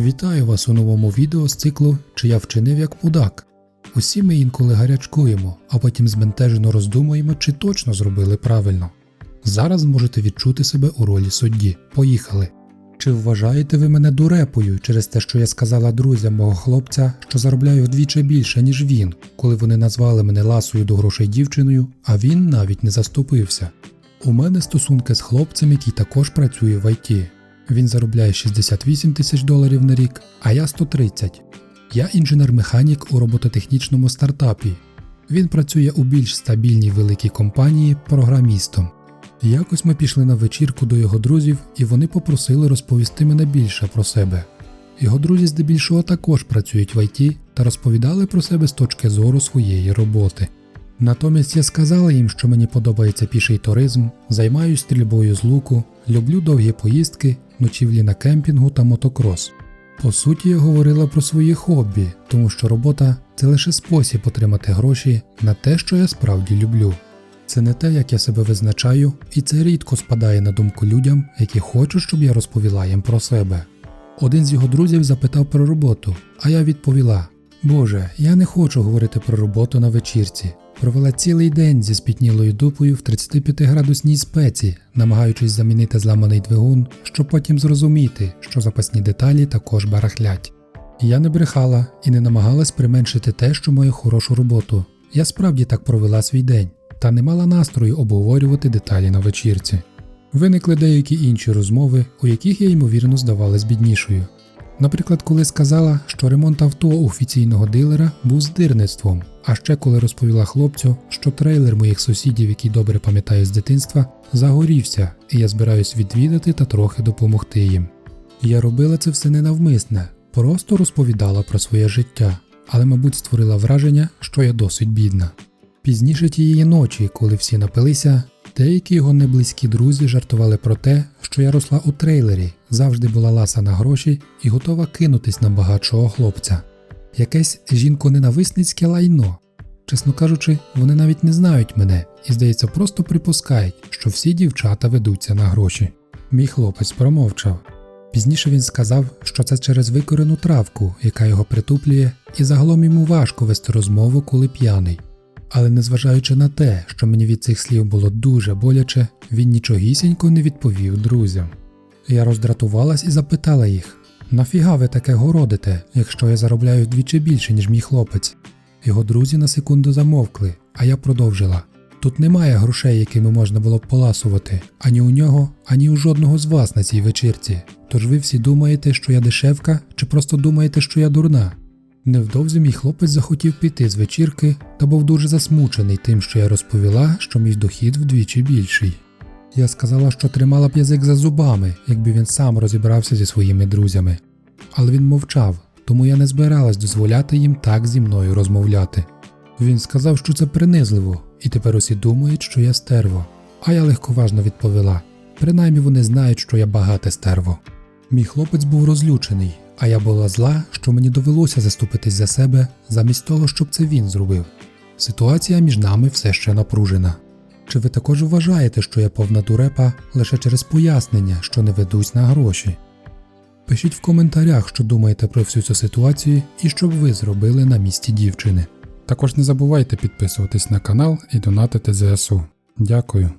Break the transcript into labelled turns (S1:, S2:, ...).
S1: Вітаю вас у новому відео з циклу Чи я вчинив як мудак. Усі ми інколи гарячкуємо, а потім збентежено роздумуємо, чи точно зробили правильно. Зараз можете відчути себе у ролі судді. Поїхали. Чи вважаєте ви мене дурепою через те, що я сказала друзям мого хлопця, що заробляю вдвічі більше, ніж він, коли вони назвали мене ласою до грошей дівчиною, а він навіть не заступився? У мене стосунки з хлопцем, який також працює в ІТ. Він заробляє 68 тисяч доларів на рік, а я 130. Я інженер-механік у робототехнічному стартапі. Він працює у більш стабільній великій компанії програмістом. Якось ми пішли на вечірку до його друзів, і вони попросили розповісти мене більше про себе. Його друзі здебільшого також працюють в ІТ та розповідали про себе з точки зору своєї роботи. Натомість я сказала їм, що мені подобається піший туризм, займаюсь стрільбою з луку, люблю довгі поїздки, ночівлі на кемпінгу та мотокрос. По суті, я говорила про свої хобі, тому що робота це лише спосіб отримати гроші на те, що я справді люблю. Це не те, як я себе визначаю, і це рідко спадає на думку людям, які хочуть, щоб я розповіла їм про себе. Один з його друзів запитав про роботу, а я відповіла: Боже, я не хочу говорити про роботу на вечірці. Провела цілий день зі спітнілою дупою в 35-градусній спеці, намагаючись замінити зламаний двигун, щоб потім зрозуміти, що запасні деталі також барахлять. Я не брехала і не намагалась применшити те, що маю хорошу роботу. Я справді так провела свій день, та не мала настрою обговорювати деталі на вечірці. Виникли деякі інші розмови, у яких я ймовірно здавалась біднішою. Наприклад, коли сказала, що ремонт авто офіційного дилера був здирництвом, а ще коли розповіла хлопцю, що трейлер моїх сусідів, який добре пам'ятаю з дитинства, загорівся, і я збираюсь відвідати та трохи допомогти їм. Я робила це все ненавмисне, просто розповідала про своє життя, але, мабуть, створила враження, що я досить бідна. Пізніше тієї ночі, коли всі напилися, деякі його неблизькі друзі жартували про те, що я росла у трейлері, завжди була ласа на гроші і готова кинутись на багатшого хлопця. Якесь жінко-ненависницьке лайно. Чесно кажучи, вони навіть не знають мене і, здається, просто припускають, що всі дівчата ведуться на гроші. Мій хлопець промовчав. Пізніше він сказав, що це через викорену травку, яка його притуплює, і загалом йому важко вести розмову, коли п'яний. Але незважаючи на те, що мені від цих слів було дуже боляче, він нічогісінько не відповів друзям. Я роздратувалась і запитала їх: нафіга ви таке городите, якщо я заробляю вдвічі більше, ніж мій хлопець? Його друзі на секунду замовкли, а я продовжила. Тут немає грошей, якими можна було б поласувати ані у нього, ані у жодного з вас на цій вечірці. Тож ви всі думаєте, що я дешевка, чи просто думаєте, що я дурна? Невдовзі мій хлопець захотів піти з вечірки та був дуже засмучений тим, що я розповіла, що мій дохід вдвічі більший. Я сказала, що тримала б язик за зубами, якби він сам розібрався зі своїми друзями. Але він мовчав, тому я не збиралась дозволяти їм так зі мною розмовляти. Він сказав, що це принизливо, і тепер усі думають, що я стерво. А я легковажно відповіла: принаймні вони знають, що я багате стерво. Мій хлопець був розлючений, а я була зла, що мені довелося заступитись за себе, замість того, щоб це він зробив. Ситуація між нами все ще напружена. Чи ви також вважаєте, що я повна дурепа лише через пояснення, що не ведусь на гроші? Пишіть в коментарях, що думаєте про всю цю ситуацію і що б ви зробили на місці дівчини. Також не забувайте підписуватись на канал і донатити ЗСУ. Дякую.